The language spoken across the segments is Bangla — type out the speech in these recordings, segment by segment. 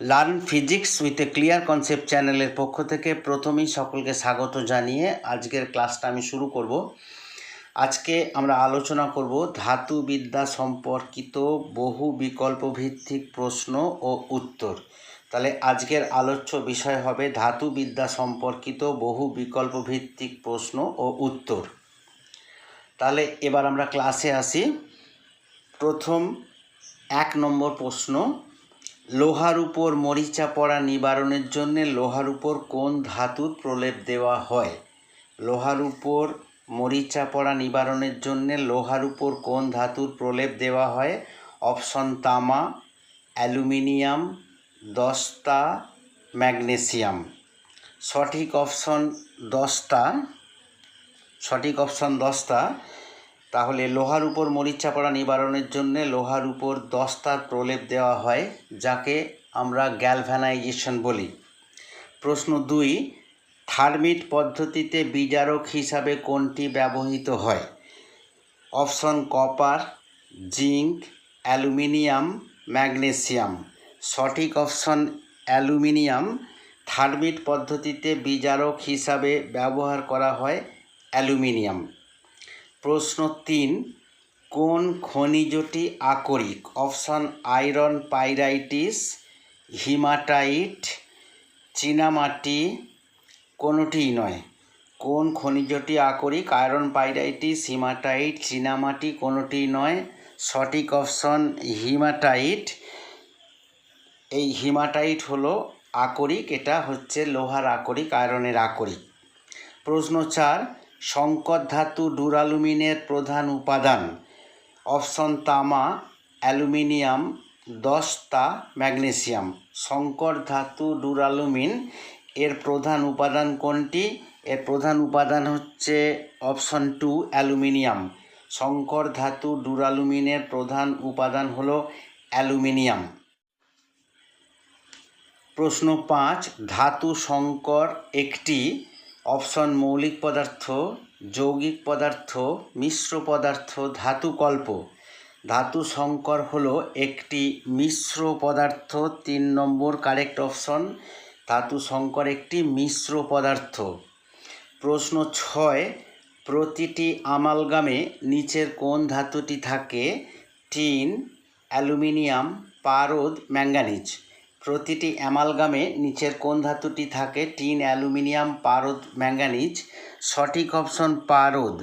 Learn physics with a clear concept চ্যানেলের পক্ষ থেকে প্রথমেই সকলকে স্বাগত জানিয়ে আজকের ক্লাসটা আমি শুরু করব। আজকে আমরা আলোচনা করব ধাতুবিদ্যা সম্পর্কিত বহু বিকল্প ভিত্তিক প্রশ্ন ও উত্তর। তাহলে আজকের আলোচ্য বিষয় হবে ধাতুবিদ্যা সম্পর্কিত বহু বিকল্প ভিত্তিক প্রশ্ন ও উত্তর। তাহলে এবার আমরা ক্লাসে আসি। প্রথম এক নম্বর প্রশ্ন লোহার উপর মরিচা পড়া নিবারণের জন্য লোহার উপর কোন ধাতুর প্রলেপ দেওয়া হয়? লোহার উপর মরিচা পড়া নিবারণের জন্য লোহার উপর কোন ধাতুর প্রলেপ দেওয়া হয়? অপশন তামা, অ্যালুমিনিয়াম, দস্তা, ম্যাগনেসিয়াম। সঠিক অপশন দস্তা, সঠিক অপশন দস্তা। তাহলে লোহার উপর মরিচা পড়া নিবারণের জন্য লোহার উপর দস্তার প্রলেপ দেওয়া হয়, যাকে আমরা গ্যালভ্যানাইজেশন বলি। প্রশ্ন দুই, থার্মিট পদ্ধতিতে বিজারক হিসাবে কোনটি ব্যবহৃত হয়? Option copper, zinc, aluminium, magnesium. সঠিক অপশন অ্যালুমিনিয়াম, থার্মিট পদ্ধতিতে বিজারক হিসাবে ব্যবহার করা হয় অ্যালুমিনিয়াম। প্রশ্ন তিন, কোন খনিজটি আকরিক? অপশন আয়রন পাইরাইটিস, হিমাটাইট, চীনামাটি, কোনোটিই নয়। কোন খনিজটি আকরিক? আয়রন পাইরাইটিস, হিমাটাইট, চীনামাটি, কোনোটিই নয়। সঠিক অপশন হিমাটাইট। এই হিমাটাইট হলো আকরিক, এটা হচ্ছে লোহার আকরিক, আয়রনের আকরিক। প্রশ্ন চার সংকর ধাতু ডুরালুমিনের প্রধান উপাদান। অপশন তামা, অ্যালুমিনিয়াম, দস্তা, ম্যাগনেসিয়াম। সংকর ধাতু ডুরালুমিন এর প্রধান উপাদান কোনটি? এর প্রধান উপাদান হচ্ছে অপশন টু, অ্যালুমিনিয়াম। সংকর ধাতু ডুরালুমিনের প্রধান উপাদান হলো অ্যালুমিনিয়াম। প্রশ্ন পাঁচ, ধাতু সংকর একটি অপশন মৌলিক পদার্থ, যৌগিক পদার্থ, মিশ্র পদার্থ ধাতুকল্প ধাতু সংকর হলো একটি মিশ্র পদার্থ, তিন নম্বর কারেক্ট অপশন। ধাতু সংকর একটি মিশ্র পদার্থ। প্রশ্ন ছয়, প্রতিটি আমালগামে নিচের কোন ধাতুটি থাকে? টিন, অ্যালুমিনিয়াম, পারদ ম্যাঙ্গানিজ প্রতিটি অ্যামালগামে নিচের কোন ধাতুটি থাকে টিন, অ্যালুমিনিয়াম, পারদ, ম্যাঙ্গানিজ। সঠিক অপশন পারদ।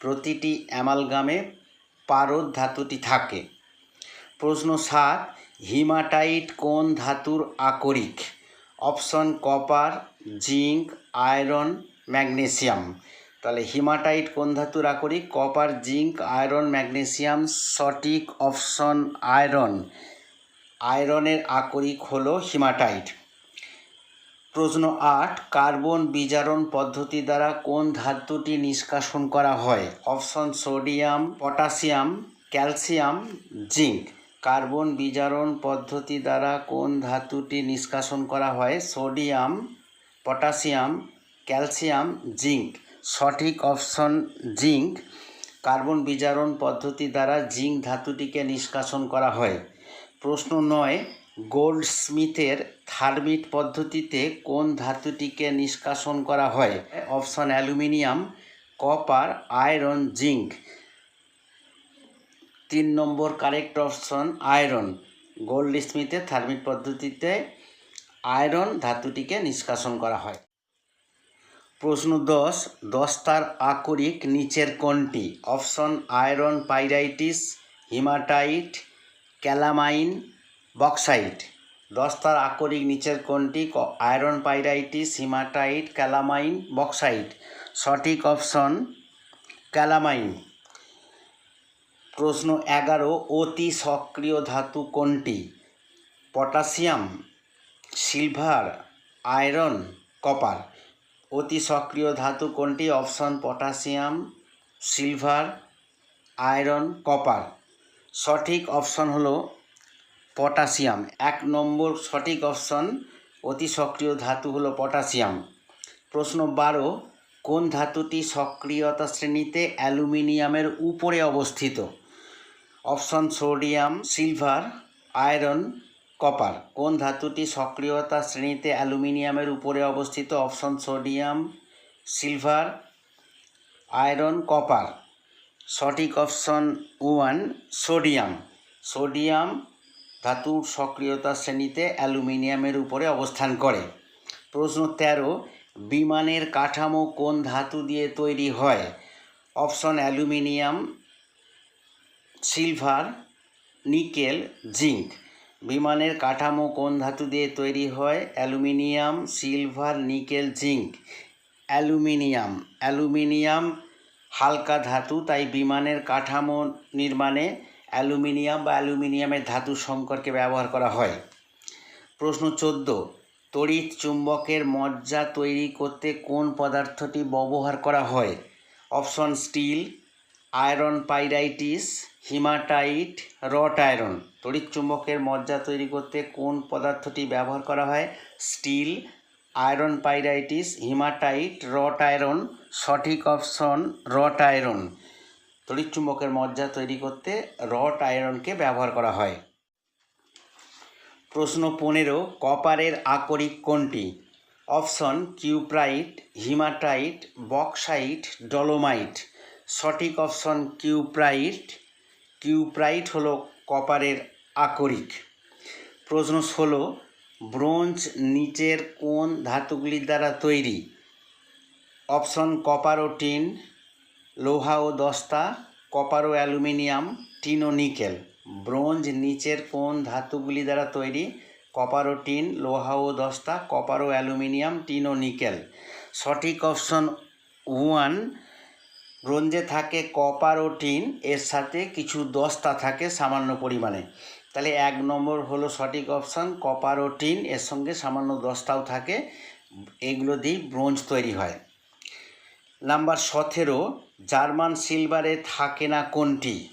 প্রতিটি অ্যামালগামে পারদ ধাতুটি থাকে। প্রশ্ন সাত, হিমাটাইট কোন ধাতুর আকরিক। Option copper, zinc, iron, magnesium. তাহলে হিমাটাইট কোন ধাতুর আকরিক, কপার, জিঙ্ক, আয়রন, ম্যাগনেসিয়াম, সঠিক অপশন আয়রন। আয়রনের আকরিক হলো হিমাটাইট। প্রশ্ন আট, কার্বন বিজারণ পদ্ধতি দ্বারা কোন ধাতুটি নিষ্কাশন করা হয়? Option sodium, potassium, calcium, zinc. Carbon বিজারণ পদ্ধতি দ্বারা কোন ধাতুটি নিষ্কাশন করা হয়? Sodium, potassium, calcium, zinc. সঠিক অপশন জিঙ্ক। কার্বন বিজারণ পদ্ধতি দ্বারা জিঙ্ক ধাতুটিকে নিষ্কাশন করা হয়। প্রশ্ন নয় গোল্ড স্মিথের থার্মিট পদ্ধতিতে কোন ধাতুটিকে নিষ্কাশন করা হয়? Option aluminium, copper, iron, zinc. তিন নম্বর কারেক্ট অপশন, আয়রন। গোল্ড স্মিথের থার্মিট পদ্ধতিতে আয়রন ধাতুটিকে নিষ্কাশন করা হয়। প্রশ্ন দশ, দস্তার আকরিক নিচের কোনটি? Option, iron, pyrites, haematite calamine bauxite. দস্তার আকরিক নিচের কোনটি iron pyrites haematite calamine bauxite. সঠিক অপশন, ক্যালামাইন। প্রশ্ন এগারো, অতি সক্রিয় ধাতু কোনটি? Potassium, silver, iron, copper. অতি সক্রিয় ধাতু কোনটি? Option, potassium, silver, iron, copper. সঠিক অপশন হলো পটাশিয়াম। এক নম্বর সঠিক অপশন, অতি সক্রিয় ধাতু হলো পটাশিয়াম। প্রশ্ন বারো, কোন ধাতুটি সক্রিয়তা শ্রেণীতে অ্যালুমিনিয়ামের উপরে অবস্থিত? Option sodium, silver, iron, copper. কোন ধাতুটি সক্রিয়তা শ্রেণীতে অ্যালুমিনিয়ামের উপরে অবস্থিত? Option sodium, silver, iron, copper. সঠিক অপশন ওয়ান, সোডিয়াম। সোডিয়াম ধাতুর সক্রিয়তা শ্রেণীতে অ্যালুমিনিয়ামের উপরে অবস্থান করে। প্রশ্ন তেরো, বিমানের কাঠামো কোন ধাতু দিয়ে তৈরি হয়? Option aluminium, silver, nickel, zinc. বিমানের কাঠামো কোন ধাতু দিয়ে তৈরি হয়? Aluminium, silver, nickel, zinc. Aluminium. Aluminium হালকা ধাতু, তাই বিমানের কাঠামো নির্মাণে অ্যালুমিনিয়াম বা অ্যালুমিনিয়ামের ধাতু সংকরকে ব্যবহার করা হয়। প্রশ্ন চোদ্দ, তড়িৎ চুম্বকের মজ্জা তৈরি করতে কোন পদার্থটি ব্যবহার করা হয়? Option steel, iron pyrites, haematite wrought iron. তড়িৎ চুম্বকের মজ্জা তৈরি করতে কোন পদার্থটি ব্যবহার করা হয়? Steel iron pyrites haematite, wrought iron, সঠিক অপশন রট আয়রন। তড়িৎ চুম্বকের মজ্জা তৈরি করতে রট আয়রনকে ব্যবহার করা হয়। প্রশ্ন পনেরো, কপারের আকরিক কোনটি? Option, cuprite, haematite, bauxite, dolomite. সঠিক অপশন, কিউপ্রাইট। কিউপ্রাইট হলো কপারের আকরিক। প্রশ্ন ষোলো ব্রোঞ্জ নিচের কোন ধাতুগুলির দ্বারা তৈরি? অপশন কপার ও টিন, লোহা ও দস্তা, কপার ও অ্যালুমিনিয়াম, টিন ও নিকেল। ব্রোঞ্জ নিচের কোন ধাতুগুলি দ্বারা তৈরি? কপার ও টিন, লোহা ও দস্তা, কপার ও অ্যালুমিনিয়াম, টিন ও নিকেল। সঠিক অপশন ওয়ান, ব্রোঞ্জে থাকে কপার ও টিন, এর সাথে কিছু দস্তা থাকে সামান্য পরিমাণে। তাহলে এক নম্বর হলো সঠিক অপশান কপার ও টিন এর সঙ্গে সামান্য দস্তাও থাকে, এগুলো দিয়েই ব্রোঞ্জ তৈরি হয়। নাম্বার সতেরো, জার্মান সিলভারে থাকে না কোনটি?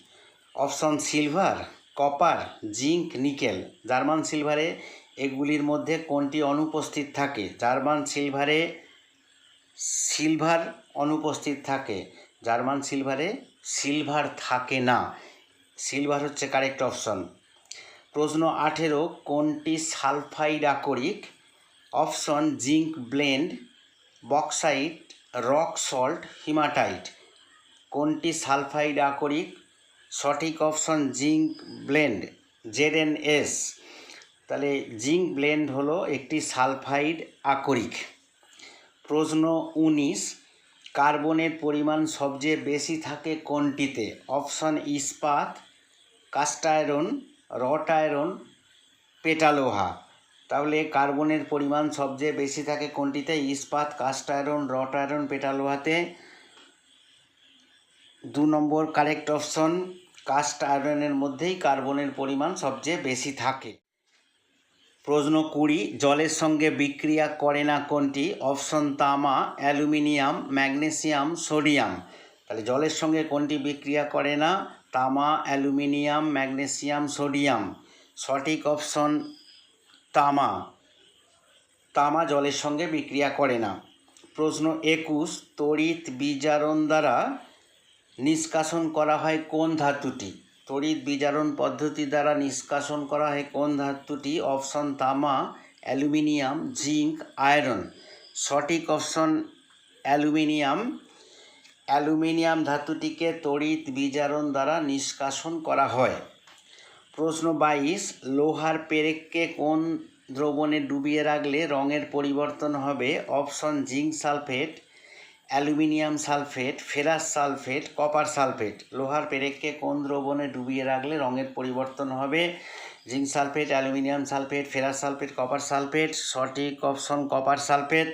Option silver, copper, zinc, nickel. German সিলভারে এগুলির মধ্যে কোনটি অনুপস্থিত থাকে? জার্মান সিলভারে সিলভার অনুপস্থিত থাকে, জার্মান সিলভারে সিলভার থাকে না। সিলভার হচ্ছে কারেক্ট অপশন। প্রশ্ন আঠেরো, কোনটি সালফাইড আকরিক option, zinc blende, bauxite, rock salt, haematite. কোনটি সালফাইড আকরিক সঠিক option, zinc blende, Z N S. তাহলে জিঙ্ক ব্লেন্ড হলো একটি সালফাইড আকরিক। প্রশ্ন উনিশ, কার্বনের পরিমাণ সবচেয়ে বেশি থাকে কোনটিতে? অপশন ইস্পাত কাস্ট আয়রন রট আয়রন পেটালোহা। তাহলে কার্বনের পরিমাণ সবচেয়ে বেশি থাকে কোনটিতে? ইস্পাত কাস্ট আয়রন রট আয়রন পেটালোহাতে। দু নম্বর কারেক্ট অপশন কাস্ট আয়রনের মধ্যেই কার্বনের পরিমাণ সবচেয়ে বেশি থাকে। প্রশ্ন কুড়ি, জলের সঙ্গে বিক্রিয়া করে না কোনটি? অপশন তামা, অ্যালুমিনিয়াম, ম্যাগনেসিয়াম, সোডিয়াম। তাহলে জলের সঙ্গে কোনটি বিক্রিয়া করে না? তামা, অ্যালুমিনিয়াম, ম্যাগনেসিয়াম, সোডিয়াম। সঠিক অপশন, তামা। তামা জলের সঙ্গে বিক্রিয়া করে না। প্রশ্ন একুশ, তড়িৎ বিজারণ দ্বারা নিষ্কাশন করা হয় কোন ধাতুটি? তড়িৎ বিজারণ পদ্ধতি দ্বারা নিষ্কাশন করা হয় কোন ধাতুটি? অপশন তামা, অ্যালুমিনিয়াম, জিঙ্ক, আয়রন। সঠিক অপশন, অ্যালুমিনিয়াম অ্যালুমিনিয়াম ধাতুটিকে তড়িৎ বিজারণ দ্বারা নিষ্কাশন করা হয়। প্রশ্ন বাইশ, লোহার পেরেককে কোন দ্রবণে ডুবিয়ে রাখলে রঙের পরিবর্তন হবে? Option zinc sulphate, aluminium sulphate, ferrous sulphate, copper sulphate. লোহার পেরেককে কোন দ্রবণে ডুবিয়ে রাখলে রঙের পরিবর্তন হবে? Zinc sulphate, aluminium sulphate, ferrous sulphate, copper sulphate. সঠিক অপশন কপার সালফেট।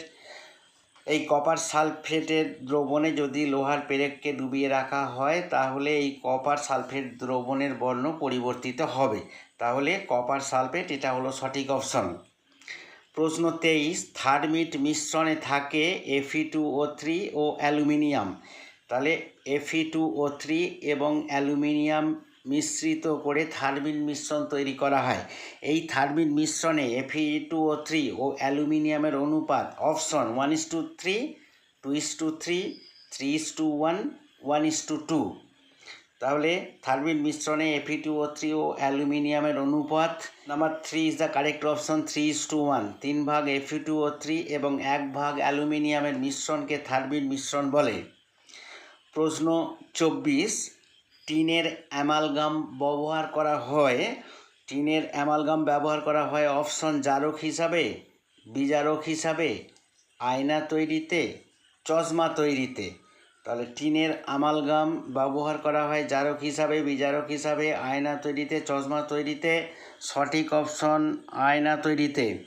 এই কপার সালফেটের দ্রবণে যদি লোহার পেরেককে ডুবিয়ে রাখা হয়, তাহলে এই কপার সালফেট দ্রবণের বর্ণ পরিবর্তিত হবে। তাহলে কপার সালফেট, এটা হলো সঠিক অপশন। প্রশ্ন তেইশ, থার্মিট মিশ্রণে থাকে এফি টু ও থ্রি ও অ্যালুমিনিয়াম। তাহলে এফি টু ও থ্রি এবং অ্যালুমিনিয়াম মিশ্রিত করে থার্মিন মিশ্রণ তৈরি করা হয়। এই থার্মিন মিশ্রণে এফি টু ও থ্রি ও অ্যালুমিনিয়ামের অনুপাত option one is to three two is to three three is to one one is to two তাহলে থার্মিন মিশ্রণে এফি টু ও থ্রি ও অ্যালুমিনিয়ামের অনুপাত number three is the correct option three is to one তিন ভাগ এফি টু ও থ্রি এবং এক ভাগ অ্যালুমিনিয়ামের মিশ্রণকে থার্মিন মিশ্রণ বলে। প্রশ্ন চব্বিশ টিনের অ্যামালগাম ব্যবহার করা হয়। টিনের অ্যামালগাম ব্যবহার করা হয় অপশন জারক হিসাবে, বিজারক হিসাবে, আয়না তৈরিতে, চশমা তৈরিতে। তাহলে টিনের আমালগাম ব্যবহার করা হয় জারক হিসাবে, বিজারক হিসাবে, আয়না তৈরিতে, চশমা তৈরিতে, সঠিক অপশন আয়না তৈরিতে।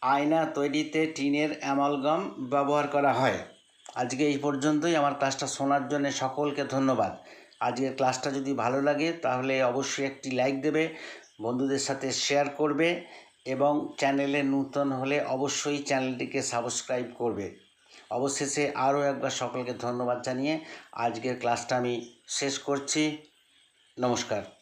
আয়না তৈরিতে টিনের অ্যামালগাম ব্যবহার করা হয়। আজকে এই পর্যন্তই। আমার ক্লাসটা শোনার জন্য সকলকে ধন্যবাদ। আজকের ক্লাসটা যদি ভালো লাগে, তাহলে অবশ্যই একটি লাইক দেবে, বন্ধুদের সাথে শেয়ার করবে এবং চ্যানেলে নূতন হলে অবশ্যই চ্যানেলটিকে সাবস্ক্রাইব করবে। অবশেষে আরও একবার সকলকে ধন্যবাদ জানিয়ে আজকের ক্লাসটা আমি শেষ করছি। নমস্কার।